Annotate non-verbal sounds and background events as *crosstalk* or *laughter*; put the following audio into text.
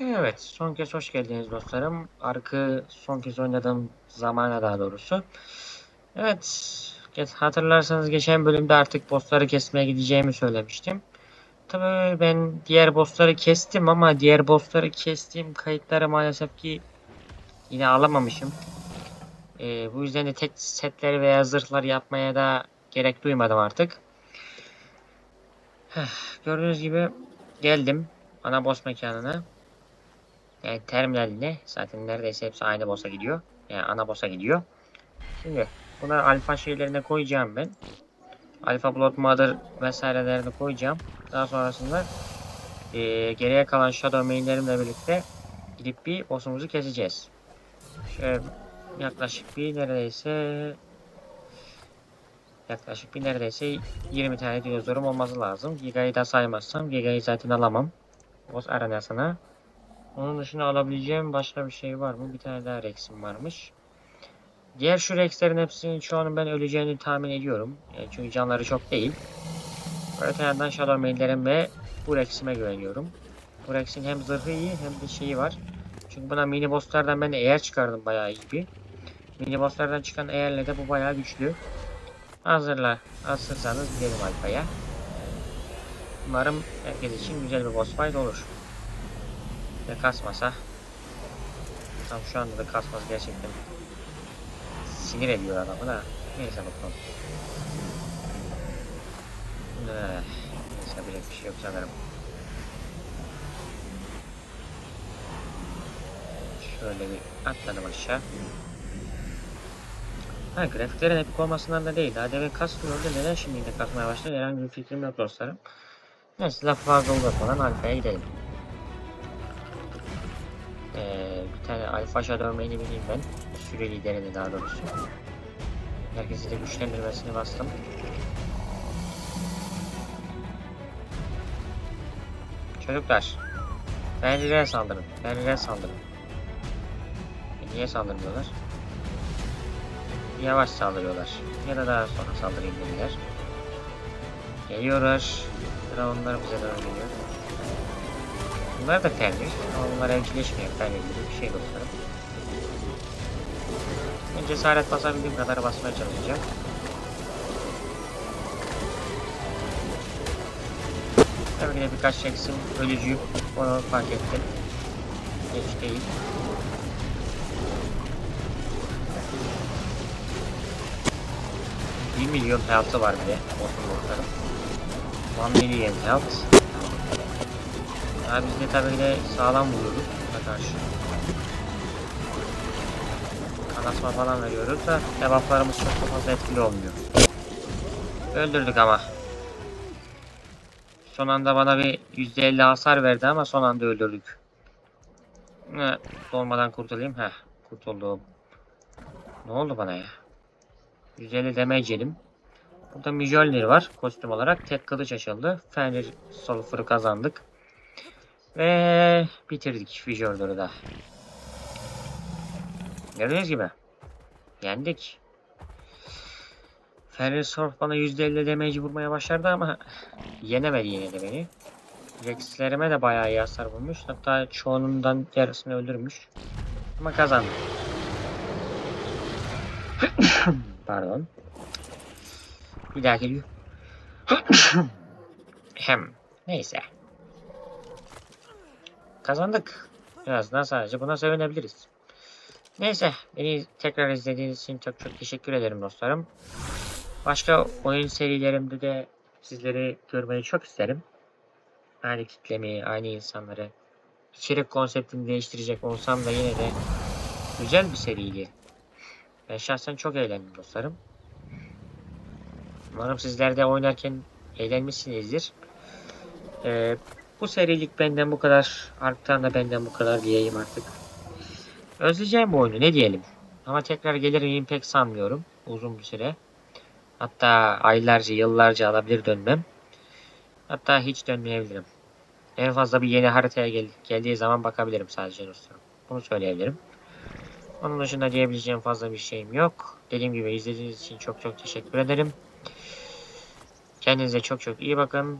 Evet, son kez hoş geldiniz dostlarım. Arkı son kez oynadığım zamana daha doğrusu. Evet, hatırlarsanız geçen bölümde artık bossları kesmeye gideceğimi söylemiştim. Tabii ben diğer bossları kestim ama diğer bossları kestiğim kayıtları maalesef ki yine alamamışım. Ee, bu yüzden de tek setleri veya zırhlar yapmaya da gerek duymadım artık. Heh, Gördüğünüz gibi geldim ana boss mekanına. Yani terminaline zaten neredeyse hepsi aynı boss'a gidiyor. Yani ana boss'a gidiyor. Şimdi buna alfa şeylerine koyacağım ben. Alfa Blood Mother vesairelerini koyacağım. Daha sonrasında eee, geriye kalan Shadow mainlerimle birlikte gidip bir boss'umuzu keseceğiz. Şöyle yaklaşık bir neredeyse yaklaşık bir neredeyse 20 tane dinozorum olması lazım. Giga'yı da saymazsam Giga'yı zaten alamam. Boss arenasına. Onun dışında alabileceğim başka bir şey var mı? Bir tane daha Rex'im varmış. Diğer şu Rex'lerin hepsinin çoğunun ben öleceğini tahmin ediyorum. Yani çünkü canları çok değil. Öte yandan Shadow Main'lerim ve bu Rex'ime güveniyorum. Bu Rex'in hem zırhı iyi hem de şeyi var. Çünkü buna mini bosslardan ben de eğer çıkardım bayağı iyi bir. Mini bosslardan çıkan eğerle de bu bayağı güçlü. Hazırla. Hazırsanız gidelim Alfa'ya. Umarım herkes için güzel bir boss fight olur. Ve kasmasa. Tam şu anda da kasmaz gerçekten. Sinir ediyor adamı da. Neyse bakalım. Eh, Neyse yapacak bir şey yok sanırım. Şöyle bir atladım aşağı. Ha grafiklerin epik olmasından da değil. Demin kasmıyordu. Neden şimdi de kasmaya başladı? Herhangi bir fikrim yok dostlarım. Neyse lafı fazla uzatmadan alfaya gidelim. Ee, bir tane alfa shadow main'i bileyim ben. Süre liderini daha doğrusu. Herkesi de güçlendirmesini bastım. Çocuklar. Fenrir'e saldırın. Fenrir'e saldırın. E, niye saldırmıyorlar? Yavaş saldırıyorlar. Ya da daha sonra saldırayım dediler. Geliyorlar. Sıra onlar bize doğru geliyor. Bunlar da Fenrir. Ama bunlar evcilleşmiyor Fenrir gibi bir şey dostlarım. Ben cesaret basabildiğim kadar basmaya çalışacağım. Tabii ki de birkaç çeksim ölücü. Onu fark ettim. Geç değil. Bir milyon health'ı var bile. Olsun dostlarım. 1 milyon health. Ya biz de tabii de sağlam vuruyoruz buna karşı. Kanatma falan veriyoruz da debufflarımız çok fazla etkili olmuyor. Öldürdük ama. Son anda bana bir %50 hasar verdi ama son anda öldürdük. Ne, dolmadan kurtulayım. Heh, kurtuldum. Ne oldu bana ya? 150 damage yedim. Burada Mjolnir var kostüm olarak. Tek kılıç açıldı. Fenrir Sulfur'u kazandık. Ve bitirdik Fjordor'u da. Gördüğünüz gibi. Yendik. Fenrir Surf bana %50 damage vurmaya başardı ama yenemedi yine de beni. Rex'lerime de bayağı iyi hasar vurmuş. Hatta çoğunundan yarısını öldürmüş. Ama kazandı. *coughs* Pardon. Bir daha geliyor. *coughs* Hem. Neyse. Kazandık. Birazdan sadece buna sevinebiliriz. Neyse. Beni tekrar izlediğiniz için çok çok teşekkür ederim dostlarım. Başka oyun serilerimde de sizleri görmeyi çok isterim. Aynı kitlemi, aynı insanları. İçerik konseptini değiştirecek olsam da yine de güzel bir seriydi. Ben şahsen çok eğlendim dostlarım. Umarım sizler de oynarken eğlenmişsinizdir. Ee, bu serilik benden bu kadar. Arktan da benden bu kadar diyeyim artık. Özleyeceğim bu oyunu ne diyelim. Ama tekrar gelir miyim pek sanmıyorum. Uzun bir süre. Hatta aylarca, yıllarca alabilir dönmem. Hatta hiç dönmeyebilirim. En fazla bir yeni haritaya gel geldiği zaman bakabilirim sadece dostlarım. Bunu söyleyebilirim. Onun dışında diyebileceğim fazla bir şeyim yok. Dediğim gibi izlediğiniz için çok çok teşekkür ederim. Kendinize çok çok iyi bakın.